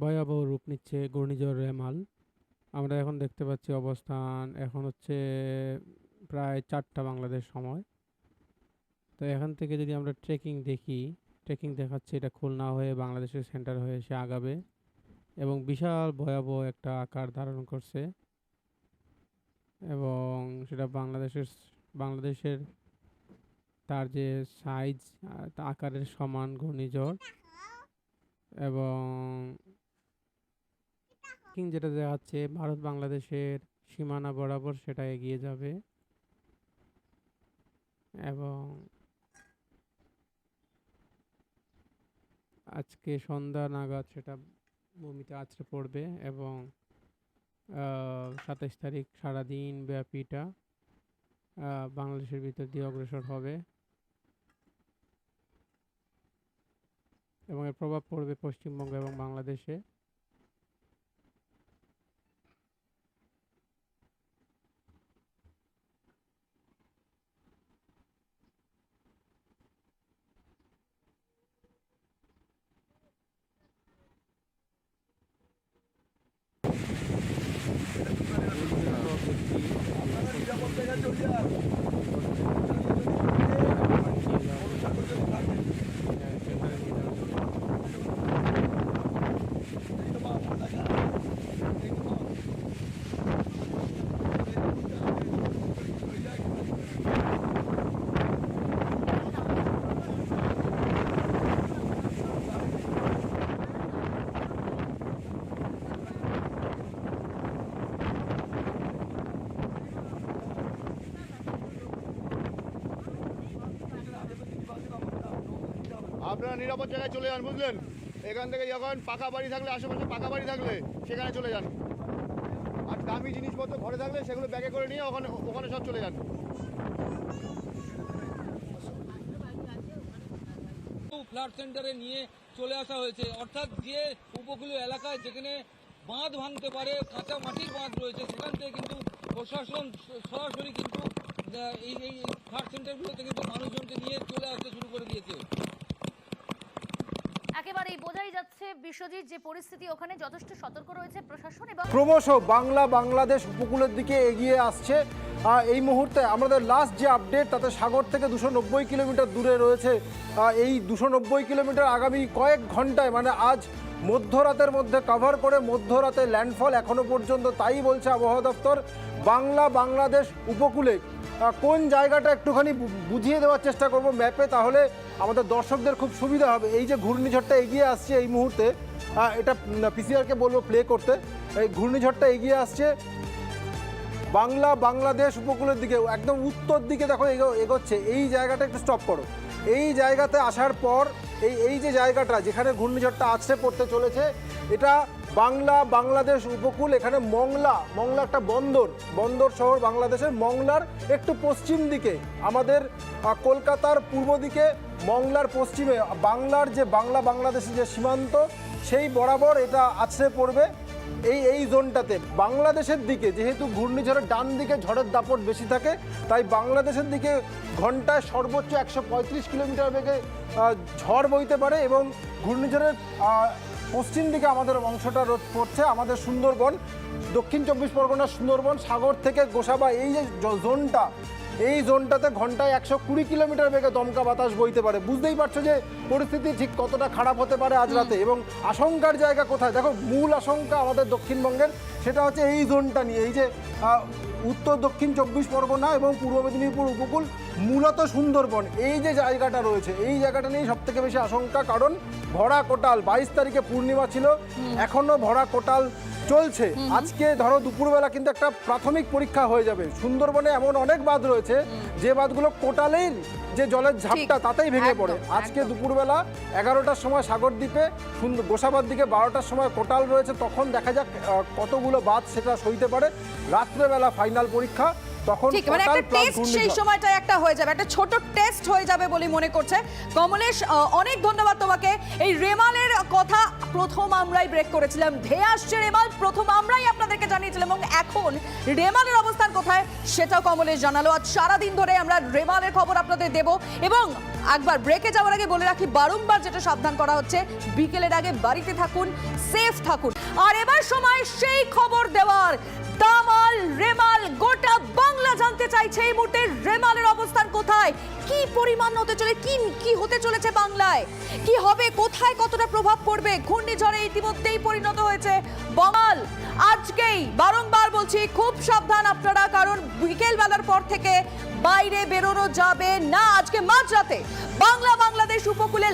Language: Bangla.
ভয়াবহ রূপ নিচ্ছে ঘূর্ণিঝড় রেমাল। আমরা এখন দেখতে পাচ্ছি অবস্থান এখন হচ্ছে প্রায় চারটা বাংলাদেশ সময়। তো এখান থেকে যদি আমরা ট্রেকিং দেখি, ট্রেকিং দেখাচ্ছে এটা খুলনা হয়ে বাংলাদেশের সেন্টার হয়ে সে আগাবে এবং বিশাল ভয়াবহ একটা আকার ধারণ করছে এবং সেটা বাংলাদেশের বাংলাদেশের তার যে সাইজ আকারের সমান ঘূর্ণিঝড় এবং কিং যেটা দেখাচ্ছে, ভারত বাংলাদেশের সীমানা বরাবর সেটা এগিয়ে যাবে। এবং আজকে সন্ধ্যা নাগাদ সেটা ভূমিতে আছড়ে পড়বে এবং সাতাইশ তারিখ সারাদিন ব্যাপীটা বাংলাদেশের ভিতর দিয়ে অগ্রসর হবে। এবং এর প্রভাব পড়বে পশ্চিমবঙ্গ এবং বাংলাদেশে। Thank you. আপনারা নিরাপদ জায়গায় চলে যান, বুঝলেন? এখান থেকে যখন পাকা বাড়ি থাকলে, আশেপাশে পাকা বাড়ি থাকলে, সেখানে চলে যান। আর দামি জিনিসপত্র ঘরে থাকলে, সেগুলো ব্যাগে করে নিয়ে ওখানে ওখানে সব চলে যান। ফ্লাড সেন্টারে নিয়ে চলে আসা হয়েছে। অর্থাৎ যে উপকূলীয় এলাকায় যেখানে বাঁধ ভাঙতে পারে, কাঁচা মাটির বাঁধ রয়েছে, সেখান থেকে কিন্তু প্রশাসন সরাসরি কিন্তু এই এই ফ্লাড সেন্টারগুলোতে কিন্তু মানুষজনকে নিয়ে চলে আসতে শুরু করে দিয়েছে। একেবারেই বোঝাই যাচ্ছে বিশ্বজিৎ যে পরিস্থিতি ওখানে যথেষ্ট সতর্ক রয়েছে প্রশাসন এবং ক্রমশ বাংলা বাংলাদেশ উপকূলের দিকে এগিয়ে আসছে। এই মুহূর্তে আমাদের লাস্ট যে আপডেট তাতে সাগর থেকে দুশো নব্বই কিলোমিটার দূরে রয়েছে। এই দুশো নব্বই কিলোমিটার আগামী কয়েক ঘন্টায় মানে আজ মধ্যরাতের মধ্যে কভার করে মধ্যরাতে ল্যান্ডফল এখনও পর্যন্ত, তাই বলছে আবহাওয়া দপ্তর, বাংলা বাংলাদেশ উপকূলে কোন জায়গাটা একটুখানি বুঝিয়ে দেওয়ার চেষ্টা করব ম্যাপে? তাহলে আমাদের দর্শকদের খুব সুবিধা হবে। এই যে ঘূর্ণিঝড়টা এগিয়ে আসছে এই মুহূর্তে এটা পিসিআরকে বলব প্লে করতে। এই ঘূর্ণিঝড়টা এগিয়ে আসছে বাংলা, বাংলাদেশ উপকূলের দিকে, একদম উত্তর দিকে দেখো এগো- এগোচ্ছে। এই জায়গাটা একটু স্টপ করো। এই জায়গাতে আসার পর, এই এই যে জায়গাটা যেখানে ঘূর্ণিঝড়টা আছড়ে পড়তে চলেছে, এটা বাংলা, বাংলাদেশ উপকূল, এখানে মংলা মংলা একটা বন্দর বন্দর শহর বাংলাদেশের মংলার একটু পশ্চিম দিকে। আমাদের কলকাতার পূর্ব দিকে, মংলার পশ্চিমে, বাংলার যে বাংলা, বাংলাদেশের যে সীমান্ত, সেই বরাবর এটা আছড়ে পড়বে এই এই জোনটাতে। বাংলাদেশের দিকে, যেহেতু ঘূর্ণিঝড়ের ডান দিকে ঝড়ের দাপট বেশি থাকে, তাই বাংলাদেশের দিকে ঘন্টায় সর্বোচ্চ একশো পঁয়ত্রিশ কিলোমিটার বেগে ঝড় বইতে পারে এবং ঘূর্ণিঝড়ের পশ্চিম দিকে আমাদের অংশটা রোধ পড়ছে, আমাদের সুন্দরবন, দক্ষিণ চব্বিশ পরগনার সুন্দরবন, সাগর থেকে গোসাবা, এই যে জোনটা এই জোনটাতে ঘন্টায় একশো কুড়ি কিলোমিটার বেগে দমকা বাতাস বইতে পারে। বুঝতেই পারছ যে পরিস্থিতি ঠিক কতটা খারাপ হতে পারে আজ রাতে। এবং আশঙ্কার জায়গা কোথায়? দেখো মূল আশঙ্কা আমাদের দক্ষিণবঙ্গের সেটা হচ্ছে এই জোনটা নিয়ে। এই যে উত্তর দক্ষিণ চব্বিশ পরগনা এবং পূর্ব মেদিনীপুর উপকূল মূলত সুন্দরবন। এই যে জায়গাটা রয়েছে এই জায়গাটা নিয়ে সব থেকে বেশি আশঙ্কা। কারণ ভরা কোটাল বাইশ তারিখে পূর্ণিমা ছিল। এখনও ভরা কোটাল চলছে। আজকে ধরো দুপুরবেলা কিন্তু একটা প্রাথমিক পরীক্ষা হয়ে যাবে। সুন্দরবনে এমন অনেক বাঁধ রয়েছে যে বাঁধগুলো কোটালেই যে জলের ঝাপটা তাতেই ভেঙে পড়ে। আজকে দুপুরবেলা এগারোটার সময় সাগরদ্বীপে সুন্দর গোসাবার দিকে বারোটার সময় কোটাল রয়েছে তখন দেখা যাক কতগুলো বাঁধ সেটা সইতে পারে। রাত্রেবেলা ফাইনাল পরীক্ষা। তখন ঠিক মানে একটা টেস্ট সেই। সময়টা একটা হয়ে যাবে একটা ছোট টেস্ট হয়ে যাবে বলে মনে করছে। কমলেশ অনেক ধন্যবাদ তোমাকে। এই রেমালের কথা প্রথম আমরাই ব্রেক করেছিলাম। ধেয়ে আসছে রেমাল প্রথম আমরাই আপনাদেরকে জানিয়েছিলাম, এবং এখন রেমালের অবস্থান কোথায় সেটাও কমলেশ জানালো। আজ সারাদিন ধরে আমরা রেমালের খবর আপনাদের দেব, এবং একবার ব্রেকে যাওয়ার আগে বলে রাখি, বারংবার যেটা সাবধান করা হচ্ছে, বিকেলের আগে বাড়িতে থাকুন সেফ থাকুন। আর এবার সময় সেই খবর দেওয়ার। দামাল, রেমাল, গোটা বাংলা জানতে চাইছে এই মুহূর্তে রেমালের অবস্থান কোথায়, কি পরিমাণ হতে চলে, কি কি হতে চলেছে বাংলায়, কি হবে, কোথায় কতটা প্রভাব পড়বে, ঘূর্ণিঝড়ে ইতিমধ্যেই পরিণত হয়েছে বঙ্গাল খুব সাবধান আপনারা, কারণ বিকেল বেলার পর থেকে বাইরে বেরোনো যাবে না। আজকে মাঝরাতে বাংলা বাংলাদেশ উপকূলে